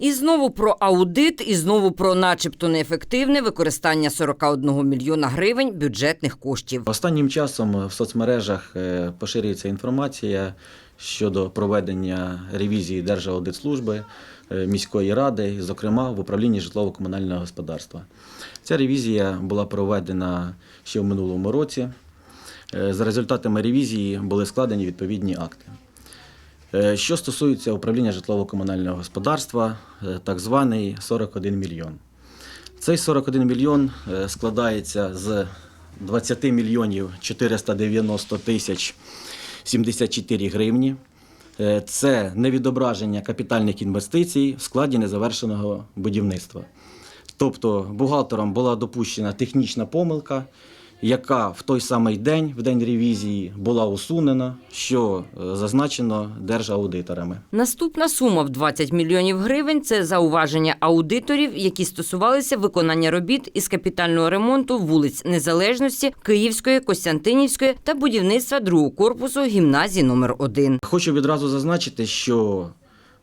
І знову про аудит, і знову про начебто неефективне використання 41 мільйона гривень бюджетних коштів. Останнім часом в соцмережах е, поширюється інформація щодо проведення ревізії Держаудитслужби е, міської ради, зокрема в управлінні житлово-комунального господарства. Ця ревізія була проведена ще в минулому році. Е, За результатами ревізії були складені відповідні акти. Е, Що стосується управління житлово-комунального господарства, е, так званий 41 мільйон. Цей 41 мільйон е, складається з 20 мільйонів 490 тисяч 74 гривні. Це невідображення капітальних інвестицій в складі незавершеного будівництва. Тобто бухгалтером була допущена технічна помилка, яка в той самий день, в день ревізії, була усунена, що е, зазначено держаудиторами. Наступна сума в 20 мільйонів гривень це зауваження аудиторів, які стосувалися виконання робіт із капітального ремонту вулиць Незалежності, Київської, Костянтинівської та будівництва другого корпусу гімназії номер 1 Хочу відразу зазначити, що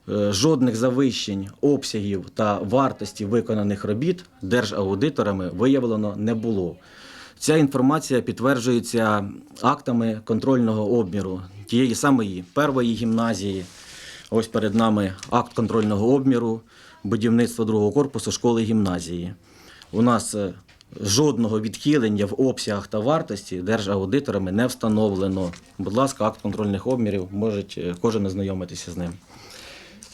е, жодних завищень обсягів та вартості виконаних робіт держаудиторами виявлено не було. Ця інформація підтверджується актами контрольного обміру тієї самої першої гімназії. Ось перед нами акт контрольного обміру будівництва другого корпусу школи гімназії. У нас е, жодного відхилення в обсягах та вартості держаудиторами не встановлено. Будь ласка, акт контрольних обмірів, може кожен ознайомитися з ним.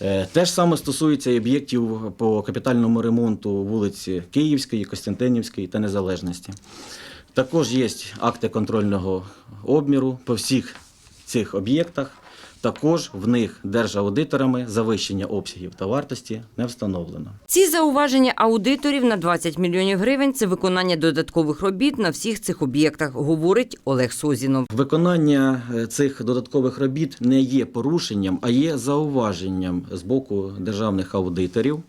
Е, Те ж саме стосується і об'єктів по капітальному ремонту вулиці Київської, Костянтинівської та Незалежності. Також є акти контрольного обміру по всіх цих об'єктах. Також в них держаудиторами завищення обсягів та вартості не встановлено. Ці зауваження аудиторів на 20 мільйонів гривень це виконання додаткових робіт на всіх цих об'єктах, говорить Олег Созінов. Виконання е, цих додаткових робіт не є порушенням, а є зауваженням з боку державних аудиторів.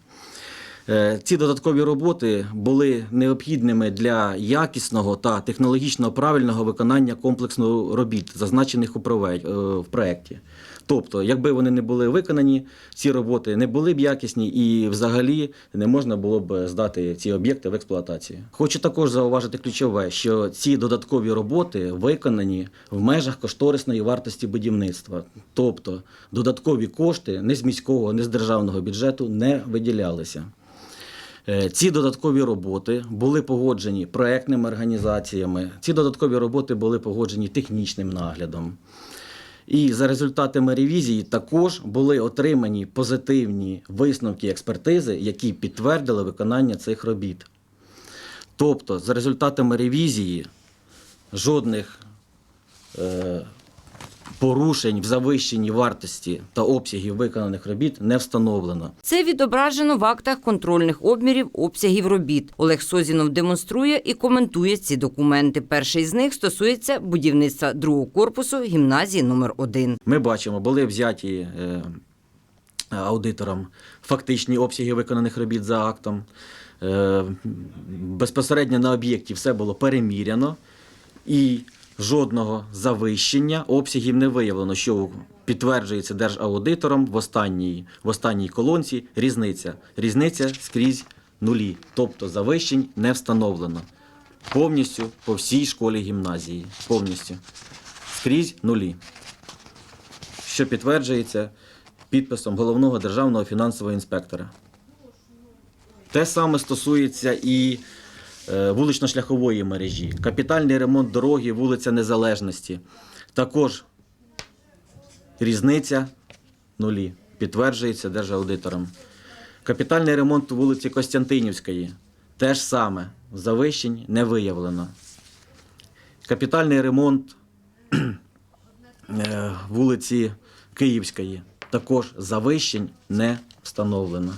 Е, Ці додаткові роботи були необхідними для якісного та технологічно правильного виконання комплексу робіт, зазначених у прове- е, проєкті. Тобто, якби вони не були виконані, ці роботи не були б якісні і взагалі не можна було б здати ці об'єкти в експлуатацію. Хочу також зауважити ключове, що ці додаткові роботи виконані в межах кошторисної вартості будівництва. Тобто додаткові кошти не з міського, не з державного бюджету не виділялися. Е, Ці додаткові роботи були погоджені проектними організаціями. Ці додаткові роботи були погоджені технічним наглядом. І за результатами ревізії також були отримані позитивні висновки експертизи, які підтвердили виконання цих робіт. Тобто, за результатами ревізії жодних е, порушень в завищенні вартості та обсягів виконаних робіт не встановлено. Це відображено в актах контрольних обмірів обсягів робіт. Олег Созінов демонструє і коментує ці документи. Перший з них стосується будівництва другого корпусу гімназії номер 1 Ми бачимо, були взяті е, аудитором фактичні обсяги виконаних робіт за актом. Е, безпосередньо на об'єкті все було переміряно і жодного завищення обсягів не виявлено, що підтверджується держаудитором в останній, в останній колонці різниця. Різниця скрізь нулі, тобто завищень не встановлено. Повністю по всій школі гімназії. Повністю. Скрізь нулі що підтверджується підписом головного державного фінансового інспектора. Те саме стосується і вулично-шляхової мережі, капітальний ремонт дороги, вулиця Незалежності. Також різниця нулі, підтверджується держаудитором. Капітальний ремонт вулиці Костянтинівської теж саме завищень не виявлено. Капітальний ремонт е, вулиці Київської також завищень не встановлено.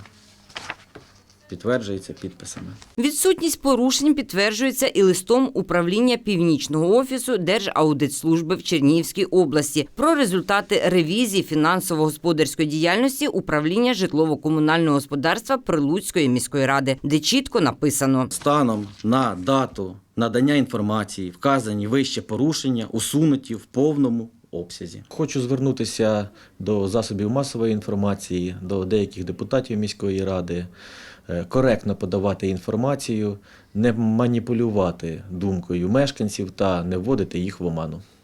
Підтверджується підписами. Відсутність порушень підтверджується і листом управління Північного офісу Держаудитслужби в Чернігівській області про результати ревізії фінансово-господарської діяльності управління житлово-комунального господарства Прилуцької міської ради, де чітко написано. Станом на дату надання інформації вказані вище порушення усунуті в повному обсязі. Хочу звернутися до засобів масової інформації, до деяких депутатів міської ради, е, коректно подавати інформацію, не маніпулювати думкою мешканців та не вводити їх в оману.